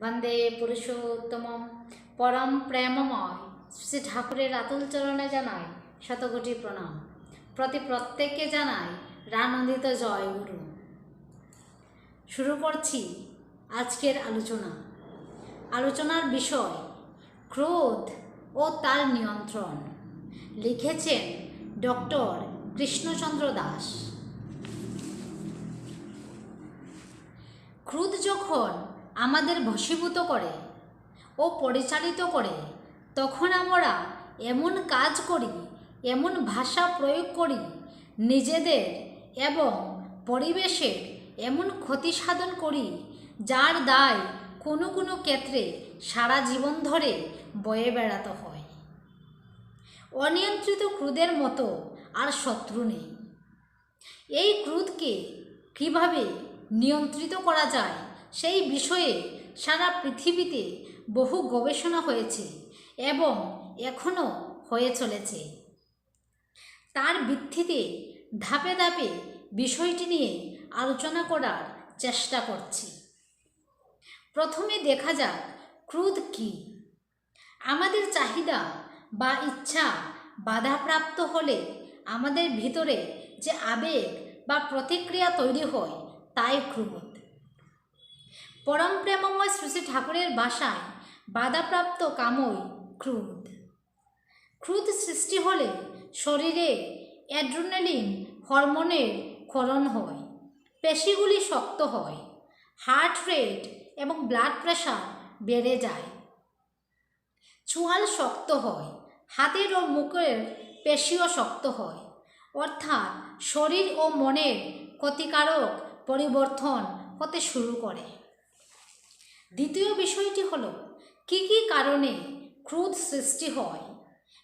বন্দে পুরুষোত্তমম পরম প্রেমময় শ্রী ঠাকুরের আতুল চরণে জানাই শতকোটি প্রণাম প্রতি প্রত্যেককে জানাই রানন্দিত জয় গুরু। শুরু করছি আজকের আলোচনা। আলোচনার বিষয়, ক্রোধ ও তার নিয়ন্ত্রণ। লিখেছেন ডক্টর কৃষ্ণচন্দ্র দাস। ক্রোধ যখন আমাদের বশীভূত করে ও পরিচালিত করে, তখন আমরা এমন কাজ করি, এমন ভাষা প্রয়োগ করি, নিজেদের এবং পরিবেশের এমন ক্ষতি সাধন করি, যার দায় কোনো কোনো ক্ষেত্রে সারা জীবন ধরে বয়ে বেড়াতে হয়। অনিয়ন্ত্রিত ক্রুদের মতো আর শত্রু নেই। এই ক্রুদকে কীভাবে নিয়ন্ত্রিত করা যায় সেই বিষয়ে সারা পৃথিবীতে বহু গবেষণা হয়েছে এবং এখনও হয়ে চলেছে। তার ভিত্তিতে ধাপে ধাপে বিষয়টি নিয়ে আলোচনা করার চেষ্টা করছি। প্রথমে দেখা যাক ক্রোধ কী। আমাদের চাহিদা বা ইচ্ছা বাধাপ্রাপ্ত হলে আমাদের ভিতরে যে আবেগ বা প্রতিক্রিয়া তৈরি হয়, তাই ক্রোধ। পরম প্রেমময় শ্রী ঠাকুরের বাসায় বাধাপ্রাপ্ত কামই ক্রোধ। ক্রোধ সৃষ্টি হলে শরীরে অ্যাড্রোনালিন হরমোনের ক্ষরণ হয়, পেশিগুলি শক্ত হয়, হার্ট রেট এবং ব্লাড প্রেশার বেড়ে যায়। চোয়াল শক্ত হয়, হাতের ও মুখের পেশিও শক্ত হয়, অর্থাৎ শরীর ও মনের ক্ষতিকারক পরিবর্তন হতে শুরু করে। দ্বিতীয় বিষয়টি হল, কি কি কারণে ক্রোধ সৃষ্টি হয়?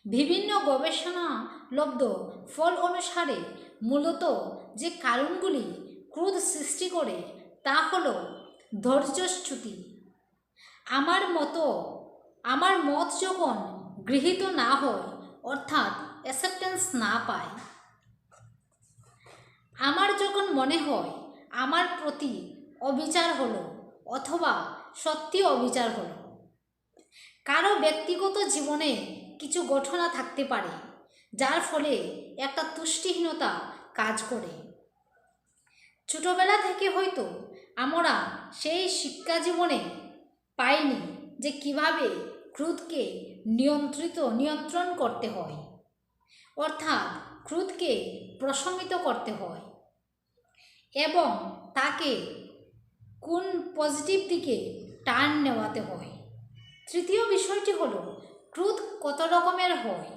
বিভিন্ন গবেষণা লব্ধ ফল অনুসারে মূলত যে কারণগুলি ক্রোধ সৃষ্টি করে তা হলো ধৈর্যচ্যুতি। আমার মতো, আমার মত যখন গৃহীত না হয়, অর্থাৎ অ্যাকসেপ্টেন্স না পায়। আমার যখন মনে হয়, আমার প্রতি অবিচার হলো, অথবা সত্যি অবিচার হলো। কারও ব্যক্তিগত জীবনে কিছু ঘটনা থাকতে পারে, যার ফলে একটা তুষ্টিহীনতা কাজ করে। ছোটবেলা থেকে হয়তো আমরা সেই শিক্ষা জীবনে পাইনি যে কীভাবে ক্রোধকে নিয়ন্ত্রিত, নিয়ন্ত্রণ করতে হয়, অর্থাৎ ক্রোধকে প্রশমিত করতে হয় এবং তাকে কোন পজিটিভ দিকে টার্ন নেওয়াতে হয়। তৃতীয় বিষয়টি হলো, ক্রোধ কত রকমের হয়?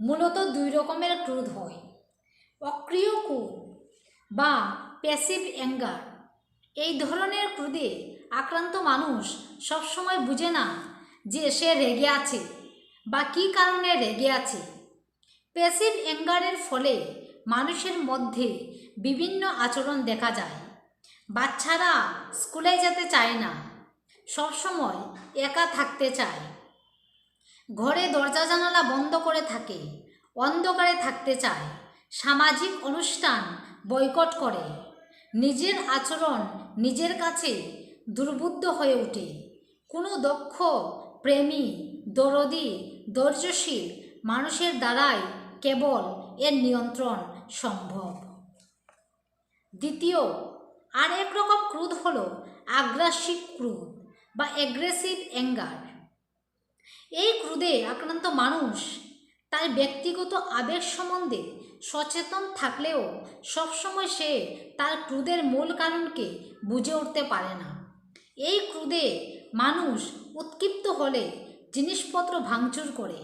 মূলত দুই রকমের ক্রোধ হয়। অক্রিয় ক্রোধ বা প্যাসিভ অ্যাঙ্গার এই ধরনের ক্রোধে আক্রান্ত মানুষ সবসময় বুঝে না যে সে রেগে আছে বা কী কারণে রেগে আছে। প্যাসিভ অ্যাঙ্গারের ফলে মানুষের মধ্যে বিভিন্ন আচরণ দেখা যায়। বাচ্চারা স্কুলে যেতে চায় না। সবসময় একা থাকতে চায়। ঘরে দরজা জানালা বন্ধ করে থাকে, অন্ধকারে থাকতে চায়, সামাজিক অনুষ্ঠান বয়কট করে, নিজের আচরণ নিজের কাছে দুর্বুদ্ধ হয়ে ওঠে। কোনো দক্ষ, প্রেমী, দরদি, ধৈর্যশীল মানুষের দ্বারাই কেবল এর নিয়ন্ত্রণ সম্ভব। দ্বিতীয় আর এক রকম ক্রোধ হল আগ্রাসিক ক্রোধ। বা অ্যাগ্রেসিভ অ্যাঙ্গার এই ক্রোধে আক্রান্ত মানুষ তার ব্যক্তিগত আবেগ সম্বন্ধে সচেতন থাকলেও সবসময় সে তার ক্রোধের মূল কারণকে বুঝে উঠতে পারে না। এই ক্রোধে মানুষ উৎক্ষিপ্ত হলে জিনিসপত্র ভাঙচুর করে,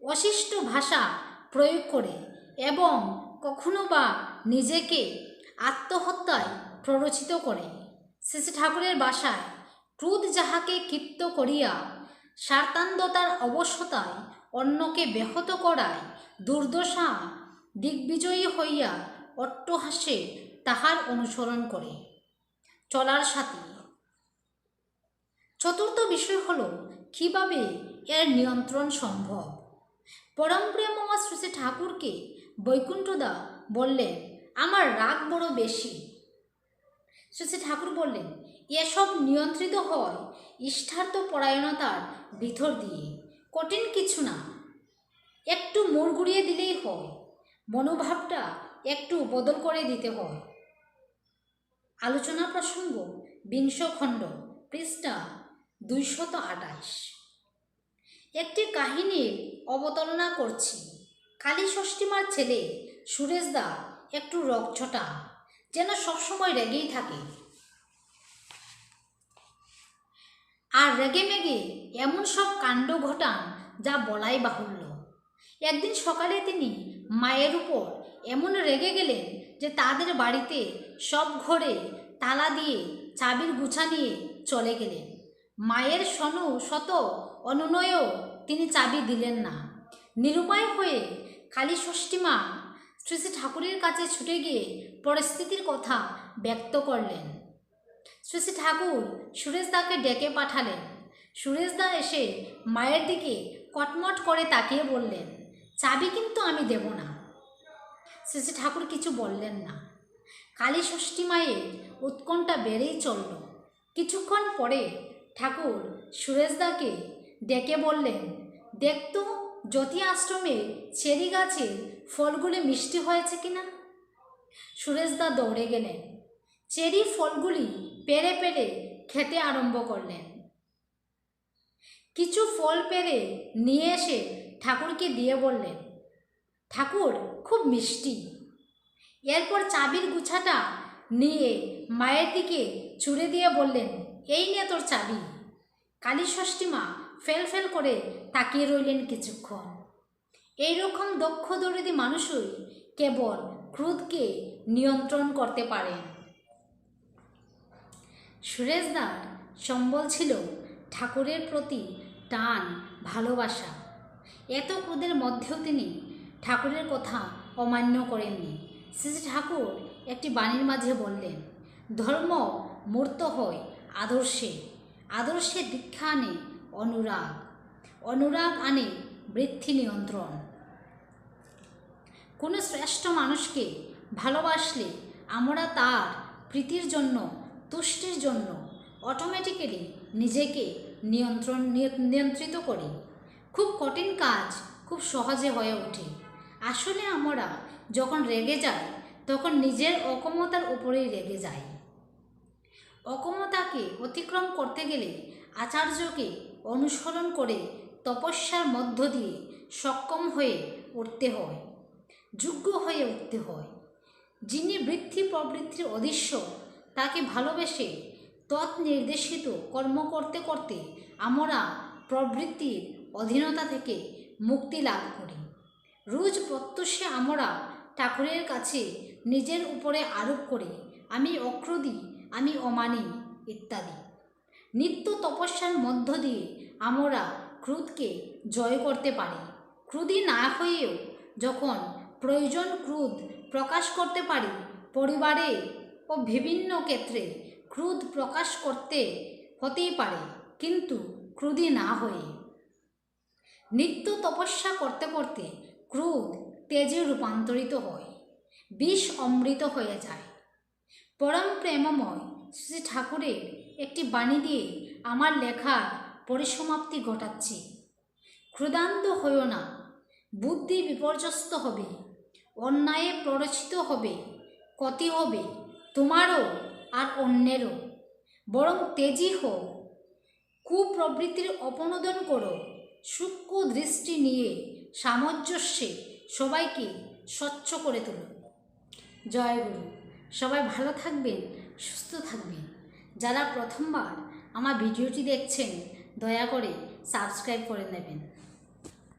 অশিষ্ট ভাষা প্রয়োগ করে এবং কখনো বা নিজেকে আত্মহত্যায় প্ররোচিত করে। শ্রী ঠাকুরের বাসায় ক্রোধ যাহাকে ক্ষিপ্ত করিয়া স্বার্থান্ধতার অবশ্যতায় অন্যকে ব্যাহত করায় দুর্দশা দিগ্বিজয়ী হইয়া অট্টহাসে তাহার অনুসরণ করে। চলার সাথে। চতুর্থ বিষয় হল, কীভাবে এর নিয়ন্ত্রণ সম্ভব? পরম প্রেমমা শ্রী ঠাকুরকে বৈকুণ্ঠদা বললেন, আমার রাগ বড় বেশি। শ্রী ঠাকুর বললেন, এসব নিয়ন্ত্রিত হয় ইষ্টার্থ পরায়ণতার ভিতর দিয়ে। কঠিন কিছু না। একটু মোড় ঘুরিয়ে দিলেই হয়। মনোভাবটা একটু বদল করে দিতে হয়। আলোচনা প্রসঙ্গ, বিংশ খণ্ড, পৃষ্ঠা দুইশত আঠাশ। একটি কাহিনীর অবতারণা করছি। কালী ষষ্ঠীমার ছেলে সুরেশ দা একটু রকছটা যেন সবসময় রেগেই থাকে। আর রেগে মেগে এমন সব কাণ্ড ঘটান যা বলাই বাহুল্য। একদিন সকালে তিনি মায়ের উপর এমন রেগে গেলেন যে তাদের বাড়িতে সব ঘরে তালা দিয়ে চাবির গুছা নিয়ে চলে গেলেন। মায়ের সনু শত অনুনয়েও তিনি চাবি দিলেন না। নিরুপায় হয়ে কালী ষষ্ঠীমা শ্রী শ্রী ঠাকুরের কাছে ছুটে গিয়ে পরিস্থিতির কথা ব্যক্ত করলেন। শ্রী শ্রী ঠাকুর সুরেশদাকে ডেকে পাঠালেন। সুরেশদা এসে মায়ের দিকে কটমট করে তাকিয়ে বললেন, চাবি কিন্তু আমি দেব না। শ্রী শ্রী ঠাকুর কিছু বললেন না। কালী ষষ্ঠী মায়ের উৎকণ্ঠা বেড়েই চলল। কিছুক্ষণ পরে ঠাকুর সুরেশদাকে ডেকে বললেন দেখতো জ্যোতি আশ্রমে চেরি গাছের ফলগুলি মিষ্টি হয়েছে কিনা? সুরেশদা দৌড়ে গেলেন। চেরি ফলগুলি পেরে পেরে খেতে আরম্ভ করলেন। কিছু ফল পেরে নিয়ে এসে ঠাকুরকে দিয়ে বললেন, ঠাকুর, খুব মিষ্টি। এরপর চাবির গুছাটা নিয়ে মায়ের দিকে ছুড়ে দিয়ে বললেন, এই নে তোর চাবি। কালী ষষ্ঠী মা ফেল ফেল করে তাকিয়ে রইলেন কিছুক্ষণ। এইরকম দক্ষ দরিদ্রী মানুষই কেবল ক্রোধকে নিয়ন্ত্রণ করতে পারেন। সুরেশদার সম্বল ছিল ঠাকুরের প্রতি টান, ভালোবাসা। এত ক্রোধের মধ্যেও তিনি ঠাকুরের কথা অমান্য করেননি। শ্রী ঠাকুর একটি বাণীর মাঝে বললেন, ধর্ম মূর্ত হয় আদর্শে। আদর্শে দীক্ষা আনে অনুরাগ। অনুরাগ আনে বৃদ্ধি নিয়ন্ত্রণ। কোনো শ্রেষ্ঠ মানুষকে ভালোবাসলে আমরা তার প্রীতির জন্য, তুষ্টির জন্য অটোমেটিক্যালি নিজেকে নিয়ন্ত্রণ, নিয়ন্ত্রিত করি। খুব কঠিন কাজ, খুব সহজে হয়ে ওঠে। আসলে আমরা যখন রেগে যাই, তখন নিজের অক্ষমতার উপরেই রেগে যাই। অক্ষমতাকে অতিক্রম করতে গেলে আচার্যকে অনুসরণ করে তপস্যার মধ্য দিয়ে সক্ষম হয়ে উঠতে হয়, যোগ্য হয়ে উঠতে হয়। যিনি বৃদ্ধি প্রবৃত্তির অদৃশ্য, তাকে ভালোবেসে তৎনির্দেশিত কর্ম করতে করতে আমরা প্রবৃত্তির অধীনতা থেকে মুক্তি লাভ করি। রোজ প্রত্যুষে আমরা ঠাকুরের কাছে নিজের উপরে আরোপ করি, আমি অক্রোধী, আমি অমানি, ইত্যাদি। নিত্য তপস্যার মধ্য দিয়ে আমরা ক্রোধকে জয় করতে পারি। ক্রোধী না হয়েও যখন প্রয়োজন ক্রোধ প্রকাশ করতে পারি, পরিবারে ও বিভিন্ন ক্ষেত্রে ক্রুদ প্রকাশ করতে হতেই পারে, কিন্তু ক্রুদি না হয়ে। নিত্য তপস্যা করতে করতে ক্রুদ তেজে রূপান্তরিত হয়, বিষ অমৃত হয়ে যায়। পরম প্রেমময় শ্রী ঠাকুরের একটি বাণী দিয়ে আমার লেখার পরিসমাপ্তি ঘটাচ্ছি। ক্ষুদান্ত হইও না, বুদ্ধি বিপর্যস্ত হবে, অন্যায়ে প্ররোচিত হবে, ক্ষতি হবে তোমারও আর অন্যেরও। বরং তেজি হোক কুপ্রবৃত্তির অপনোদন করো, সূক্ষ্ম দৃষ্টি নিয়ে সামঞ্জস্যে সবাইকে স্বচ্ছ করে তুলো। জয় গুরু, সবাই ভালো থাকবেন, সুস্থ থাকবেন। যারা প্রথমবার আমার ভিডিওটি দেখছেন দয়া করে সাবস্ক্রাইব করে নেবেন।